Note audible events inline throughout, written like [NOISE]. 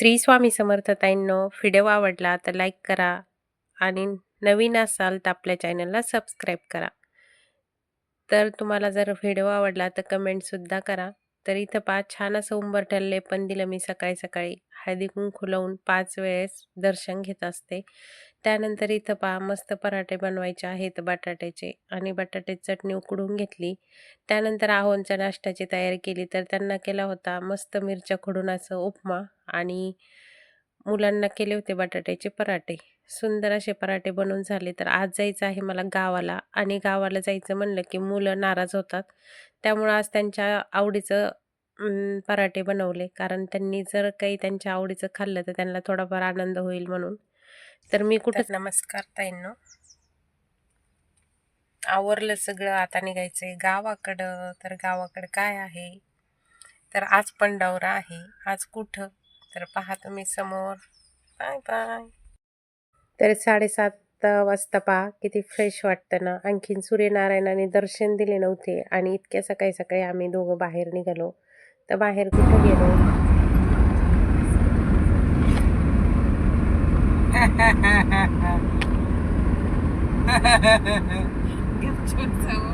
Shri Swami समर्थताईंनो video आवडला तर like करा आणि नवीन असाल तर आपल्या चॅनलला सबस्क्राईब करा. तर तुम्हाला जर व्हिडिओ आवडला तर कमेंटसुद्धा करा. तर इथं पाच छान असं उंबरठ्याला लेपण दिलं मी सकाळी सकाळी. हळदी कुंकू लावून पाच वेळेस दर्शन घेत असते. त्यानंतर इथं पहा मस्त पराठे बनवायचे आहेत बटाट्याचे. आणि बटाट्याची चटणी उकडून घेतली. त्यानंतर आहोंच्या नाश्त्याची तयारी केली. तर त्यांना केला होता मस्त मिरच्या खोडून असं उपमा. आणि मुलांना केले होते बटाट्याचे पराठे. सुंदर असे पराठे बनवून झाले. तर आज जायचं आहे मला गावाला आणि गावाला जायचं म्हणलं की मुलं नाराज होतात. त्यामुळं आज त्यांच्या आवडीचं पराठे बनवले. कारण त्यांनी जर काही त्यांच्या आवडीचं खाल्लं तर त्यांना थोडाफार आनंद होईल म्हणून. तर मी कुठं नमस्कार ताईंनो. आवरलं सगळं आता निघायचं आहे गावाकडं. तर गावाकडं काय आहे? तर आज पण आहे. आज कुठं? तर पहा तुम्ही समोर. Bye bye. तर साडेसात वाजता पहा किती फ्रेश वाटतं ना. आणखीन सूर्यनारायणाने दर्शन दिले नव्हते आणि इतक्या सकाळी सकाळी आम्ही दोघं बाहेर निघालो. तर बाहेर कुठं गेलो? [LAUGHS]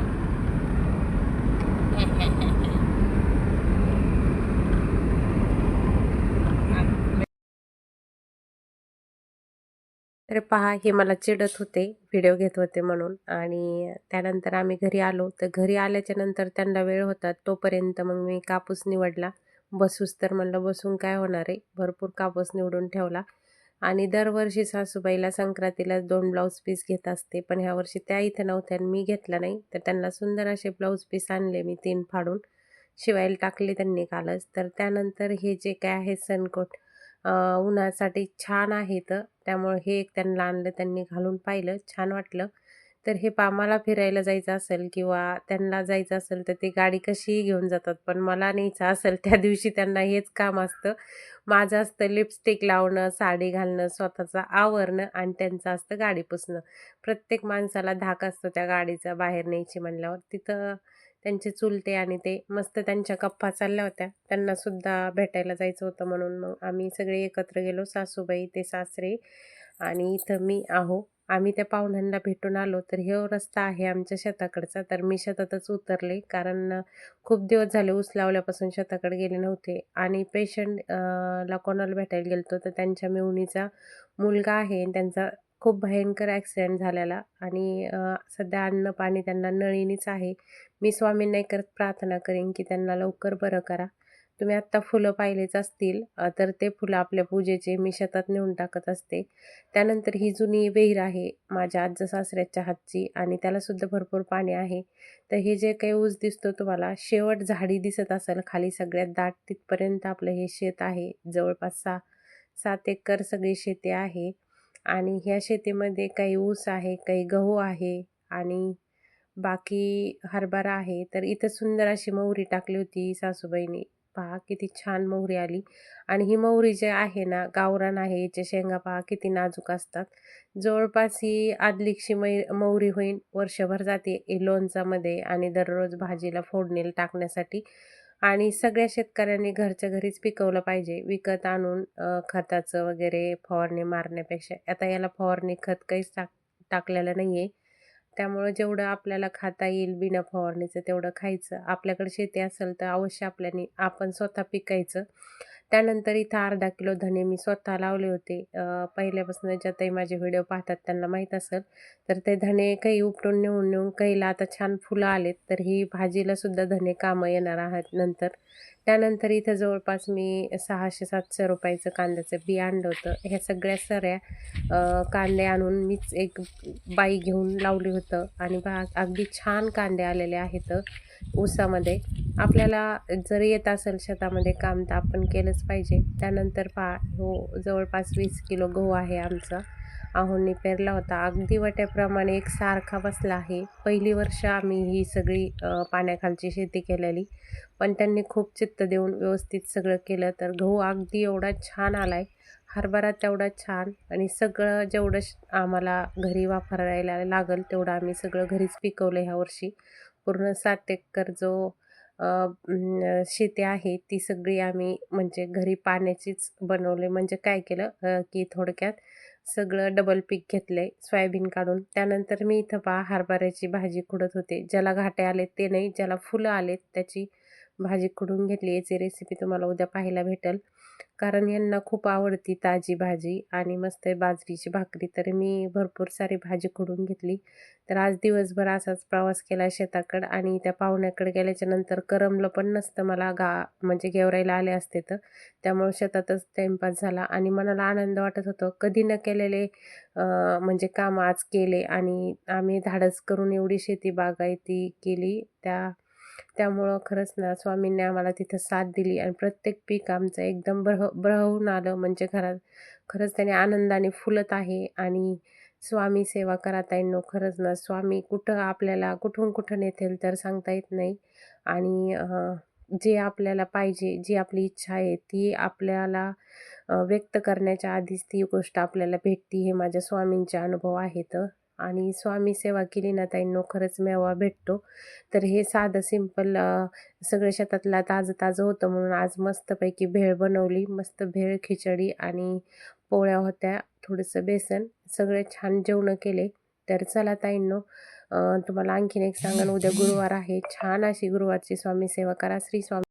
तर पहा हे मला चिडत होते व्हिडिओ घेत होते म्हणून. आणि त्यानंतर आम्ही घरी आलो. तर घरी आल्याच्यानंतर त्यांना वेळ होता. तोपर्यंत मग मी कापूस निवडला. बसूस तर म्हणलं बसून काय होणार आहे? भरपूर कापूस निवडून ठेवला. आणि दरवर्षी सासूबाईला संक्रांतीला दोन ब्लाऊज पीस घेत असते. पण ह्या वर्षी त्या इथं नव्हत्या आणि मी घेतला नाही. तर त्यांना सुंदर असे ब्लाऊज पीस आणले मी तीन फाडून. शिवायला टाकले त्यांनी कालच. तर त्यानंतर हे जे काय आहे सनकोट उन्हासाठी छान आहेत त्यामुळे हे एक त्यांना आणलं त्यांनी घालून पाहिलं. छान वाटलं. तर हे पामाला फिरायला जायचं असेल किंवा त्यांना जायचं असेल तर ते गाडी कशीही घेऊन जातात. पण मला न्यायचं असेल त्या दिवशी त्यांना हेच काम असतं. माझं असतं लिपस्टिक लावणं साडी घालणं स्वतःचं आवरणं आणि त्यांचं असतं गाडी पुसणं. प्रत्येक माणसाला धाक असतो त्या गाडीचा बाहेर न्यायची म्हणल्यावर. तिथं त्यांचे चुलते आणि ते मस्त त्यांच्या गप्पा चालल्या होत्या. त्यांना सुद्धा भेटायला जायचं होतं म्हणून मग आम्ही सगळे एकत्र गेलो सासूबाई ते सासरे आणि इथं मी आहो. आम्ही त्या पाहुण्यांना भेटून आलो तर हे रस्ता आहे आमच्या शेताकडचा तर मी शेतातच उतरले. कारण खूप दिवस झाले ऊस लावल्यापासून शेताकडे गेले नव्हते आणि पेशंट ला कोणाला भेटायला गेलतो तर त्यांच्या मेहुणीचा मुलगा आहे आणि त्यांचा खूप भयंकर ॲक्सिडेंट झालेला आणि सध्या अन्न पाणी त्यांना नळीनीच आहे. मी स्वामींना एक प्रार्थना करेन की त्यांना लवकर बरं करा. तुम्ही आत्ता फुलं पाहिलेच असतील तर ते फुलं आपल्या पूजेचे मी शेतात नेऊन टाकत असते. त्यानंतर ही जुनी विहीर आहे माझ्या आज्ज सासऱ्याच्या हातची आणि त्यालासुद्धा भरपूर पाणी आहे. तर हे जे काही ऊस दिसतो तुम्हाला शेवट झाडी दिसत असेल खाली सगळ्यात दाट तिथपर्यंत आपलं हे शेत आहे. जवळपास सहा सात एकर सगळी शेती आहे. आणि ह्या शेतीमध्ये काही ऊस आहे काही गहू आहे आणि बाकी हरभरा आहे. तर इथं सुंदर अशी मोहरी टाकली होती सासूबाईने. पहा किती छान मोहरी आली. आणि ही मोहरी जे आहे ना गावरान आहे याच्या शेंगा पहा किती नाजूक असतात. जवळपास ही आदलीक्षी मै मोहरी होईल वर्षभर जाते लोणचामध्ये आणि दररोज भाजीला फोडणीला टाकण्यासाठी. आणि सगळ्या शेतकऱ्यांनी घरच्या घरीच पिकवलं पाहिजे. विकत आणून खताचं वगैरे फवारणी मारण्यापेक्षा. आता याला फवारणी खत काहीच टाक टाकलेलं नाही आहे त्यामुळं जेवढं आपल्याला खाता येईल बिना फवारणीचं तेवढं खायचं. आपल्याकडे शेती असेल तर अवश्य आपल्याने आपण स्वतः पिकायचं. त्यानंतर इथं अर्धा किलो धने मी स्वतः लावले होते. पहिल्यापासून ज्यातही माझे व्हिडिओ पाहतात त्यांना माहीत असेल तर ते धने काही उपटून नेऊन नेऊन काहीला आता छान फुलं आलेत तर ही भाजीला सुद्धा धने कामं येणार आहेत नंतर. त्यानंतर इथं जवळपास मी सहाशे सातशे रुपयाचं कांद्याचं बी आणलं होतं. ह्या सगळ्या सऱ्या कांदे आणून मीच एक बाई घेऊन लावली होतं आणि बा अगदी छान कांदे आलेले आहेत. ऊसामध्ये. आपल्याला जर येत असेल शेतामध्ये काम तर आपण केलंच पाहिजे. त्यानंतर पहा हो जवळपास वीस किलो गहू आहे आमचा. आहोंनी पेरला होता. अगदी वाट्याप्रमाणे एक सारखा बसला आहे. पहिली वर्ष आम्ही ही सगळी पाण्याखालची शेती केलेली. पण त्यांनी खूप चित्त देऊन व्यवस्थित सगळं केलं. तर गहू अगदी एवढा छान आलाय. हरभरा तेवढा छान. आणि सगळं जेवढं श- आम्हाला घरी वापरायला लागेल तेवढं आम्ही सगळं घरीच पिकवलं ह्या वर्षी. पूर्ण सात एकर जो शेती आहे ती सगळी आम्ही म्हणजे घरी पाण्याचीच बनवले. म्हणजे काय केलं की थोडक्यात सगळं डबल पीक घेतलंय सोयाबीन काढून. त्यानंतर मी इथं पहा हरभऱ्याची भाजी खुडत होते. ज्याला घाटे आले ते नाही ज्याला फुलं आलेत त्याची भाजी खुडून घेतली याची रेसिपी तुम्हाला उद्या पाहायला भेटेल. कारण यांना खूप आवडती ताजी भाजी आणि मस्त बाजरीची भाकरी. तर मी भरपूर सारी भाजी खुडून घेतली. तर आज दिवसभर असाच प्रवास केला शेताकडं आणि त्या पाहुण्याकडे गेल्याच्यानंतर करमलं पण नसतं मला. गा म्हणजे गेवरायला आले असते तर. त्यामुळे शेतातच टाईमपास झाला आणि मनाला आनंद वाटत होतं. कधी न केलेले म्हणजे काम आज केले आणि आम्ही धाडस करून एवढी शेती बागायती केली त्या त्यामुळं खरंच ना स्वामींनी आम्हाला तिथं साथ दिली आणि प्रत्येक पीक आमचं एकदम ब्रह ब्रहून आलं. म्हणजे घरात खरंच त्याने आनंदाने फुलत आहे आणि स्वामी सेवा करता ताईंनो. खरंच ना स्वामी कुठं आपल्याला कुठून कुठं नेतील तर सांगता येत नाही. आणि जे आपल्याला पाहिजे जी आपली इच्छा आहे ती आपल्याला व्यक्त करण्याच्या आधीच ती गोष्ट आपल्याला भेटती हे माझ्या स्वामींचे अनुभव आहेत. आणि स्वामी सेवा केली ना ताईंनो खरंच मेवा भेटतो. तर हे साधं सिंपल सगळं शेतातला ताजं ताजं होतं म्हणून आज मस्तपैकी भेळ बनवली. मस्त भेळ खिचडी आणि पोळ्या होत्या थोडंसं बेसन सगळे छान जेवणं केले. तर चला ताईंनो तुम्हाला आणखीन एक सांगा उद्या गुरुवार आहे. छान अशी गुरुवारची स्वामी सेवा करा. श्री स्वामी